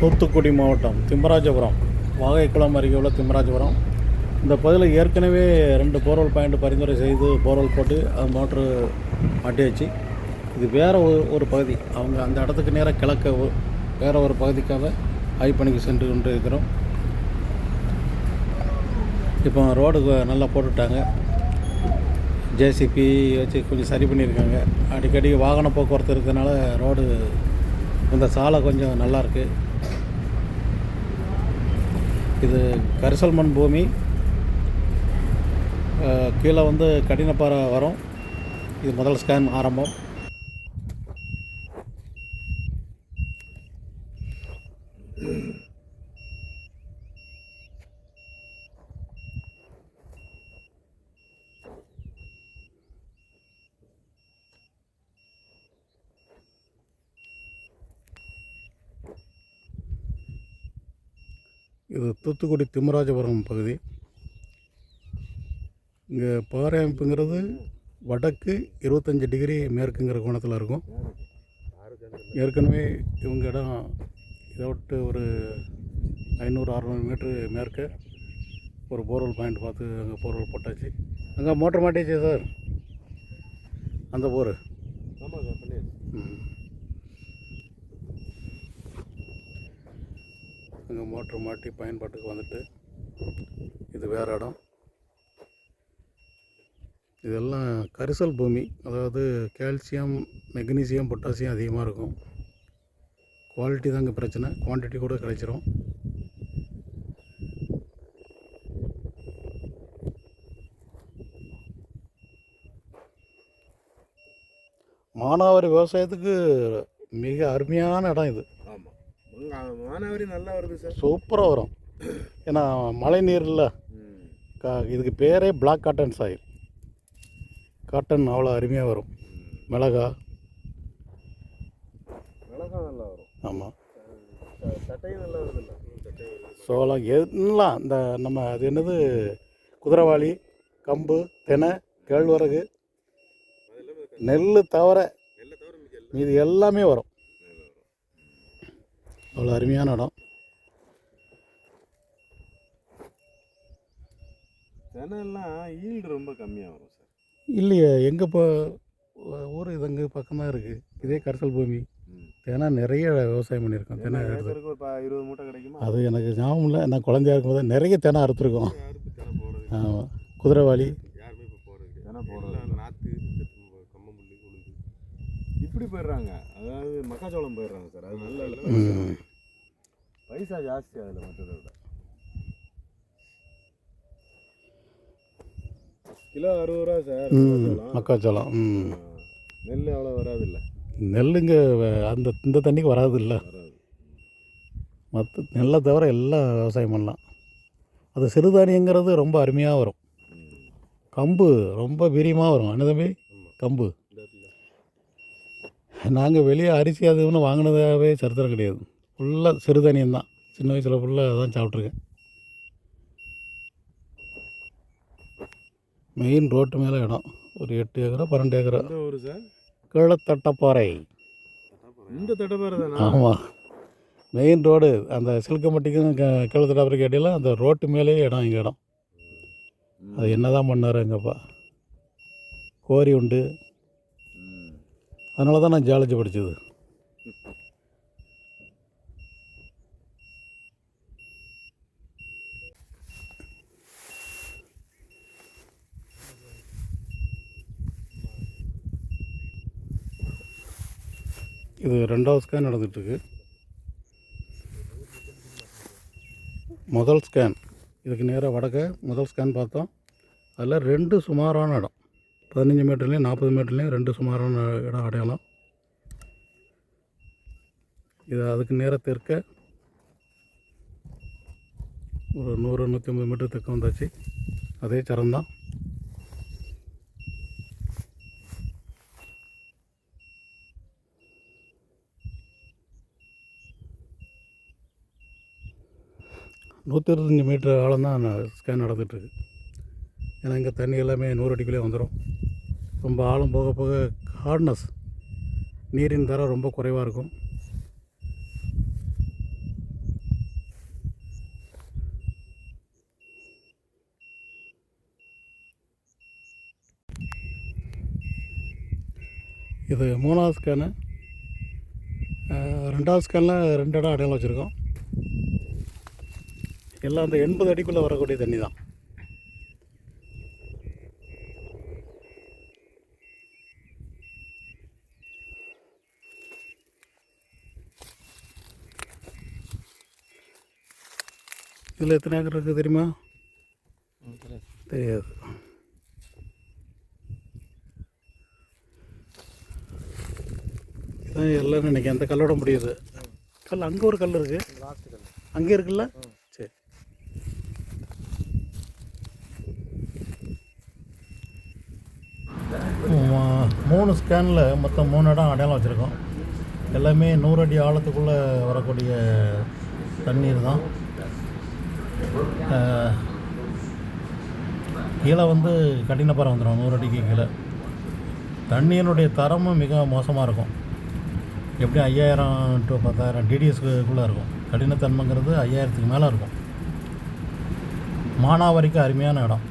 தூத்துக்குடி மாவட்டம் திம்மராஜபுரம் வாகைக்குளம் அருகே உள்ள திம்மராஜபுரம். இந்த பகுதியில் ஏற்கனவே ரெண்டு போர்வெல் பாயிண்ட் பரிந்துரை செய்து போர்வெல் போட்டு அது மோட்ரு மாட்டியாச்சு. இது வேறு ஒரு ஒரு பகுதி. அவங்க அந்த இடத்துக்கு நேராக கிழக்க வேறு ஒரு பகுதிக்காக ஆய்வு பணிக்கு சென்று கொண்டு இருக்கிறோம். இப்போ ரோடு நல்லா போட்டுட்டாங்க. ஜேசிபி வச்சு கொஞ்சம் சரி பண்ணியிருக்காங்க. அடிக்கடி வாகன போக்குவரத்து இருக்கிறதுனால ரோடு இந்த சாலை கொஞ்சம் நல்லாயிருக்கு இது கரிசல் மண் பூமி கீழே வந்து கடினப்பாறை வரும். இது முதல் ஸ்கேன் ஆரம்பம். இது தூத்துக்குடி திம்மராஜபுரம் பகுதி. இங்கே பாறை அமைப்புங்கிறது வடக்கு இருபத்தஞ்சி டிகிரி மேற்குங்கிற கோணத்தில் இருக்கும். ஏற்கனவே இவங்க இடம் இதை விட்டு ஒரு ஐநூறு அறநூறு மீட்ரு மேற்க ஒரு போர்வெல் பாயிண்ட் பார்த்து அங்கே போர்வெல் போட்டாச்சு. அங்கே மோட்டர் மாட்டிச்சு சார். அந்த போர். ஆமாம் சார் பண்ணியாச்சு. இங்கே மோட்ரு மாட்டி பயன்பாட்டுக்கு வந்துட்டு இது வேறு இடம். இதெல்லாம் கரிசல் பூமி அதாவது கால்சியம் மெக்னீசியம் பொட்டாசியம் அதிகமாக இருக்கும். குவாலிட்டி தாங்க பிரச்சனை. குவான்டிட்டி கூட கிடைச்சிரும். மானாவாரி விவசாயத்துக்கு மிக அருமையான இடம் இது. மானாவரி நல்லா வருது சார். சூப்பராக வரும். ஏன்னா மழை நீர் இல்லை ம். கா இதுக்கு பேரே பிளாக் காட்டன் சாயில் காட்டன் அவ்வளோ அருமையாக வரும். மிளகா. மிளகாய் நல்லா வரும். ஆமாம் தட்டையும் நல்லா வருது இல்லை? தட்டையும் சோளம் எல்லாம் இந்த நம்ம அது என்னது? குதிரைவாளி கம்பு தெனை கேழ்வரகு நெல் தவிர மீதி எல்லாமே வரும். அவ்வளோ அருமையான இடம். தெனையெல்லாம் ஈல்டு ரொம்ப கம்மியாக வரும் சார். இல்லையே எங்கே இப்போ ஊர் இது அங்கே பக்கம் தான் இருக்குது இதே கரிசல் பூமி. தெனை நிறைய விவசாயம் பண்ணியிருக்கோம் தெனை இருபது மூட்டை கிடைக்குமா? அது எனக்கு ஞாபகம் இல்லை. நான் குழந்தையா இருக்கும்போது நிறைய தெனை அறுத்துருக்கோம். யாருக்கு தெனை போடுறது ஆமாம் குதிரைவாளி இப்படி போயிடுறாங்க. அதாவது மக்காச்சோளம் போயிடுறாங்க சார். அது நல்ல இல்லை. பைசா ஜாஸ்தி அதில் மற்றதை விட. கிலோ அறுபது ரூபா சார் மக்காச்சோளம். நெல் அவ்வளோ வராது இல்லை நெல்லுங்க அந்த இந்த தண்ணிக்கு வராது. இல்லை மற்ற நெல்லை தவிர எல்லாம் விவசாயம் பண்ணலாம். அது சிறுதானியங்கிறது ரொம்ப அருமையாக வரும். கம்பு ரொம்ப வீரியமாக வரும். என்ன தம்பி கம்பு. நாங்கள் வெளியே அரிசி அது ஒன்று வாங்கினதாகவே சரித்திரம் கிடையாது. ஃபுல்லாக சிறுதானியம் தான். சின்ன வயசில் ஃபுல்லாக அதான் சாப்பிட்ருக்கேன் மெயின் ரோட்டு மேலே இடம். ஒரு எட்டு ஏக்கரா பன்னெண்டு ஏக்கரா. ஊர் சார் கீழத்தட்டப்பாறை இந்த தட்டப்பாறை தானே? ஆமாம் மெயின் ரோடு அந்த சிலுக்கம்பட்டிக்கும் க கீழத்தட்டாப்புற கேட்டியில் அந்த ரோட்டு மேலேயே இடம் எங்கள் இடம். அது என்ன தான் பண்ணார் எங்கப்பா கோரி உண்டு. அதனால தான் நான் ஜாலஜி படித்தது இது ரெண்டாவது ஸ்கேன் நடந்துகிட்ருக்கு முதல் ஸ்கேன் இதுக்கு நேராக வடக்க முதல் ஸ்கேன் பார்த்தோம். அதில் ரெண்டு சுமாரான இடம். பதினஞ்சு மீட்டர்லேயும் நாற்பது மீட்டர்லேயும் ரெண்டு சுமாரான இடம் அடையாளம். இது அதுக்கு நேரத்திற்க ஒரு நூறு நூற்றி ஐம்பது மீட்டர் தெற்க வந்தாச்சு. அதே சரம்தான் நூற்றி இருபத்தஞ்சி மீட்டர் ஆழம் தான் ஸ்கேன் நடந்துகிட்ருக்கு ஏன்னா இங்கே தண்ணி எல்லாமே நூறு அடிக்குள்ளே வந்துடும் ரொம்ப ஆழம் போக போக ஹார்ட்னஸ் நீரின் தரம் ரொம்ப குறைவாக இருக்கும். இது மூணாவது ஸ்கேனு ரெண்டாவது ஸ்கேனில் ரெண்டு இடம் அடையாளம் வச்சுருக்கோம். எல்லாம் அந்த எண்பது அடிக்குள்ளே வரக்கூடிய தண்ணி தான். இதில் எத்தனை ஏக்கர் இருக்குது தெரியுமா? தெரியாது. இதான் எல்லாம் நினைக்கிறேன். அந்த கல்லோட முடியுது. கல் அங்கே ஒரு கல் இருக்குது அங்கே இருக்குல்ல? சரி. மூணு ஸ்கேனில் மொத்தம் மூணு இடம் அடையாளம் வச்சுருக்கோம். எல்லாமே நூறு அடி ஆழத்துக்குள்ளே வரக்கூடிய தண்ணீர் தான். கீழே வந்து கடினப்பாறை வந்துடும் நூறு அடிக்கு கீழே. தண்ணியினுடைய தரமும் மிக மோசமாக இருக்கும். எப்படியும் ஐயாயிரம் டு பத்தாயிரம் டிடிஎஸ்க்குள்ளே இருக்கும். கடினத்தன்மைங்கிறது ஐயாயிரத்துக்கு மேலே இருக்கும். மானாவாரிக்கு அருமையான இடம்.